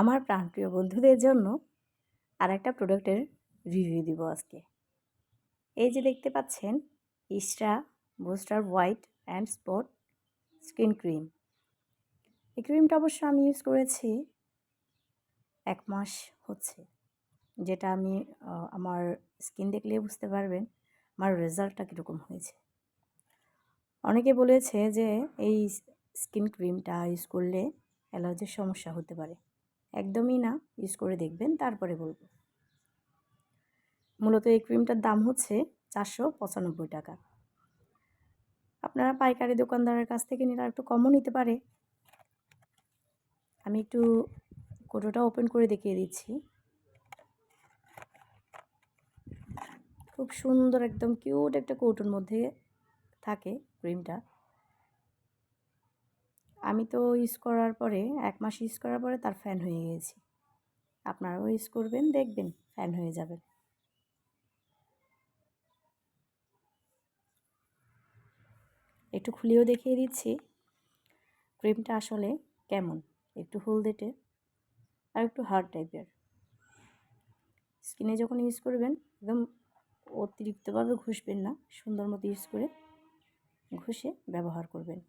আমার প্রাণপ্রিয় বন্ধুদের জন্য আর একটা প্রোডাক্টের রিভিউ দিব আজকে। এই যে দেখতে পাচ্ছেন extra booster white and spot skin cream. এই ক্রিমটা অবশ্য আমি ইউজ করেছি এক মাস হচ্ছে, যেটা আমি আমার স্কিন দেখলে বুঝতে পারবেন আমার রেজাল্টটা কীরকম হয়েছে। অনেকে বলেছে যে এই স্কিন ক্রিমটা ইউজ করলে অ্যালার্জির সমস্যা হতে পারে। একদমই না ইউজ করে দেখবেন, তারপরে বলব। মূলত এই ক্রিমটার দাম হচ্ছে চারশো পঁচানব্বই টাকা। আপনারা পাইকারি দোকানদারের কাছ থেকে নিলে একটু কমও নিতে পারে। আমি একটু কোটোটা ওপেন করে দেখিয়ে দিচ্ছি। খুব সুন্দর, একদম কিউট একটা কৌটোর মধ্যে থাকে ক্রিমটা আমি তো ইউজ করার পরে, এক মাস ইউজ করার পরে তার ফ্যান হয়ে গেছি আপনারাও ইউজ করবেন, দেখবেন ফ্যান হয়ে যাবে। একটু খুলেও দেখিয়ে দিচ্ছি। ক্রিমটা আসলে কেমন? একটু হলদেটে আর একটু হার্ড টাইপের। স্কিনে যখন ইউজ করবেন, একদম অতিরিক্তভাবে ঘষবেন না, সুন্দর মতো ইউজ করে ঘষে ব্যবহার করবেন।